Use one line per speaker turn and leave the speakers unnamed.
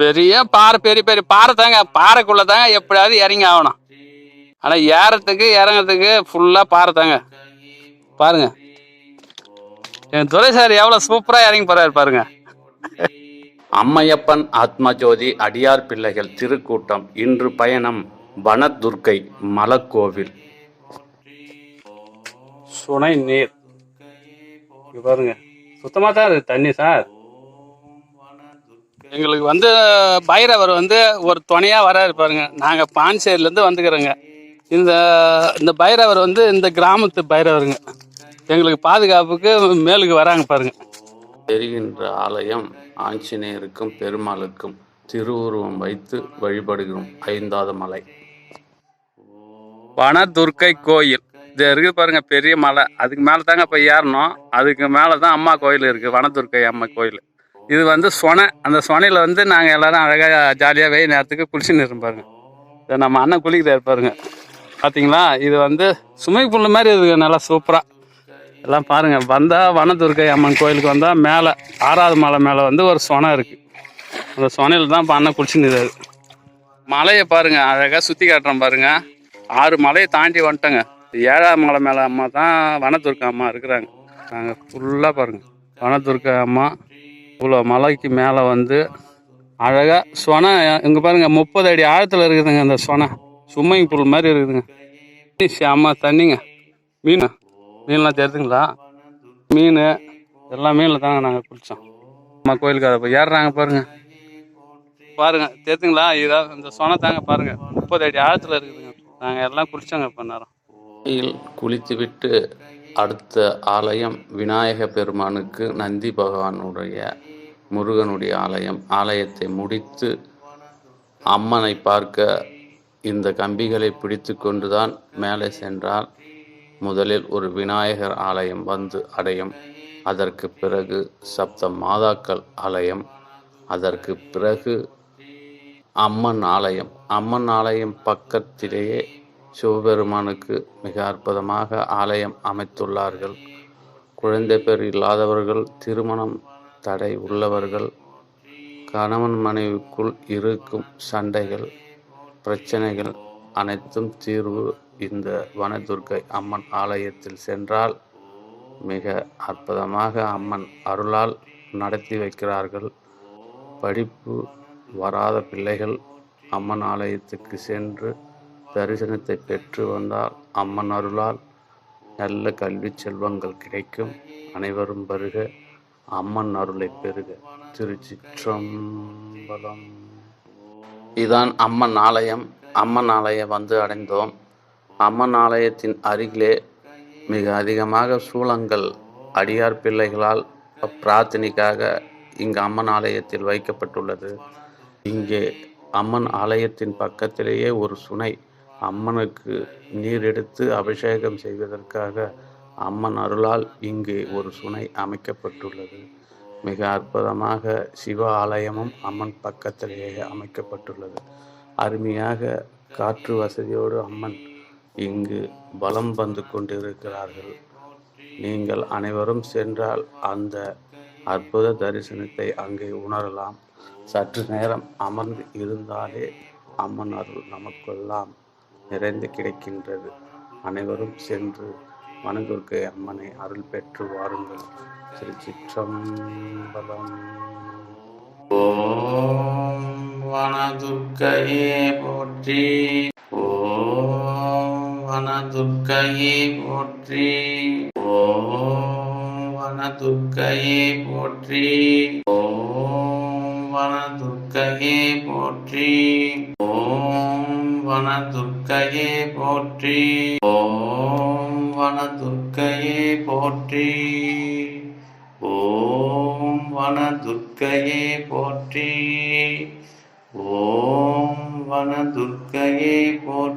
பெரிய பாறை பெரிய பெரிய பாறை தாங்க. பாறைக்குள்ள தாங்க எப்படியாவது இறங்கி ஆகணும். ஆனா ஏறத்துக்கு இறங்குறதுக்கு ஃபுல்லா பாறை தாங்க. பாருங்க. என் துரை சார் எவ்வளவு சூப்பரா இறங்கி போறாரு பாருங்க.
அம்மையப்பன் ஆத்மஜோதி அடியார் பிள்ளைகள் திருக்கூட்டம் இன்று பயணம் வனதுர்க்கை மலக்கோவில்.
சுனை நீர். பாருங்க. சுத்தமா தான் இருக்கு தண்ணி சார். எங்களுக்கு வந்து பைரவர் வந்து ஒரு துணையா வராரு பாருங்க. நாங்க பாண்டிச்சேரியில இருந்து வந்துக்கிறோங்க. இந்த இந்த பைரவர் வந்து இந்த கிராமத்து பைரவருங்க. எங்களுக்கு பாதுகாப்புக்கு மேலுக்கு வராங்க பாருங்க.
தெரிகின்ற ஆலயம் ஆஞ்சநேயருக்கும் பெருமாளுக்கும் திருவுருவம் வைத்து வழிபடுகிறோம். ஐந்தாவது மலை.
வனதுர்க்கை கோயில். இது இருக்குது பாருங்க பெரிய மலை. அதுக்கு மேலே தாங்க இப்போ ஏறணும். அதுக்கு மேலே தான் அம்மா கோயில் இருக்குது வனதுர்க்கை அம்மா கோயில். இது வந்து சொனை. அந்த சொனையில் வந்து நாங்கள் எல்லாரும் அழகாக ஜாலியாக வெயில் நேரத்துக்கு குளிச்சுன்னு இருப்பாருங்க இதை நம்ம அண்ணன் குளிக்கிறாரு பாருங்க. பார்த்தீங்களா இது வந்து சுமை புல் மாதிரி இருக்குது நல்லா சூப்பராக எல்லாம் பாருங்க. வந்தால் வனதுர்க்கை அம்மன் கோயிலுக்கு வந்தால் மேலே ஆறாவது மலை மேலே வந்து ஒரு சொனை இருக்குது அந்த சொனையில் தான் இப்போ அண்ணன் குளிச்சுன்னு மலையை பாருங்கள் அழகாக சுற்றி காட்டுறோம் பாருங்க. ஆறு மலையை தாண்டி வந்துட்டோங்க. ஏழாம் மலை மேலே அம்மா தான் வனதுர்க்கை அம்மா இருக்கிறாங்க. நாங்கள் ஃபுல்லாக பாருங்கள் வனதுர்க்கா அம்மா இவ்வளோ மலைக்கு மேலே வந்து அழகாக சொனை இங்கே பாருங்க முப்பது அடி ஆழத்தில் இருக்குதுங்க அந்த சொனை. ஸ்விம்மிங் பூல் மாதிரி இருக்குதுங்க. செம்ம தண்ணிங்க. மீன் மீன்லாம் தெரியுதுங்களா? மீன் எல்லா மீனில் தாங்க நாங்கள் குளித்தோம் அம்மா கோயிலுக்கு அதை போய் ஏறுறாங்க பாருங்கள் பாருங்கள் தெரியுதுங்களா? இதாக இந்த சொனை தாங்க பாருங்கள் முப்பது அடி ஆழத்தில் இருக்குதுங்க. நாங்கள் எல்லாம் குளித்தோங்க இப்போ நேரம்.
குளித்து விட்டு அடுத்த ஆலயம் விநாயக பெருமானுக்கு நந்தி பகவானுடைய முருகனுடைய ஆலயம் ஆலயத்தை முடித்து அம்மனை பார்க்க இந்த கம்பிகளை பிடித்து கொண்டுதான் மேலே சென்றால் முதலில் ஒரு விநாயகர் ஆலயம் வந்து அடையும். அதற்கு பிறகு சப்த மாதாக்கள் ஆலயம். அதற்கு பிறகு அம்மன் ஆலயம். அம்மன் ஆலயம் பக்கத்திலேயே சிவபெருமானுக்கு மிக அற்புதமாக ஆலயம் அமைத்துள்ளார்கள். குழந்தை பேர் இல்லாதவர்கள் திருமணம் தடை உள்ளவர்கள் கணவன் மனைவிக்குள் இருக்கும் சண்டைகள் பிரச்சனைகள் அனைத்தும் தீர்வு இந்த வனதுர்க்கை அம்மன் ஆலயத்தில் சென்றால் மிக அற்புதமாக அம்மன் அருளால் நடத்தி வைக்கிறார்கள். படிப்பு வராத பிள்ளைகள் அம்மன் ஆலயத்துக்கு சென்று தரிசனத்தை பெற்று வந்தால் அம்மன் அருளால் நல்ல கல்வி செல்வங்கள் கிடைக்கும். அனைவரும் வருக. அம்மன் அருளை பெறுக. திருச்சிற்றம்பலம். இதான் அம்மன் ஆலயம். அம்மன் ஆலயம் வந்து அடைந்தோம். அம்மன் ஆலயத்தின் அருகிலே மிக அதிகமாக சூளங்கள் அடியார் பிள்ளைகளால் பிரார்த்தனைக்காக இங்கு அம்மன் ஆலயத்தில் வைக்கப்பட்டுள்ளது. இங்கே அம்மன் ஆலயத்தின் பக்கத்திலேயே ஒரு சுனை அம்மனுக்கு நீர் எடுத்து அபிஷேகம் செய்வதற்காக அம்மன் அருளால் இங்கு ஒரு சுனை அமைக்கப்பட்டுள்ளது. மிக அற்புதமாக சிவ ஆலயமும் அம்மன் பக்கத்திலேயே அமைக்கப்பட்டுள்ளது. அருமையாக காற்று வசதியோடு அம்மன் இங்கு பலம் வந்து கொண்டிருக்கிறார்கள். நீங்கள் அனைவரும் சென்றால் அந்த அற்புத தரிசனத்தை அங்கே உணரலாம். சற்று நேரம் அமர்ந்து இருந்தாலே அம்மன் அருள் நமக்கெல்லாம் நிறைந்து கிடைக்கின்றது. அனைவரும் சென்று மனதுர்க்கை அம்மனை அருள் பெற்று வாருங்கள். திருச்சிற்றம்பலம் ஓம் வனதுர்க்கையே போற்றி. ஓம் வனதுர்க்கையே போற்றி. ஓம் வனதுர்க்கையே போற்றி. ஓம் வனதுர்க்கையே போற்றி. ஓம் வனதுர்க்கையே போற்றி. ஓம் வன துர்க்கையே போற்றி. ஓம் வன துர்க்கையே போற்றி. ஓம் வன துர்க்கையே போற்றி.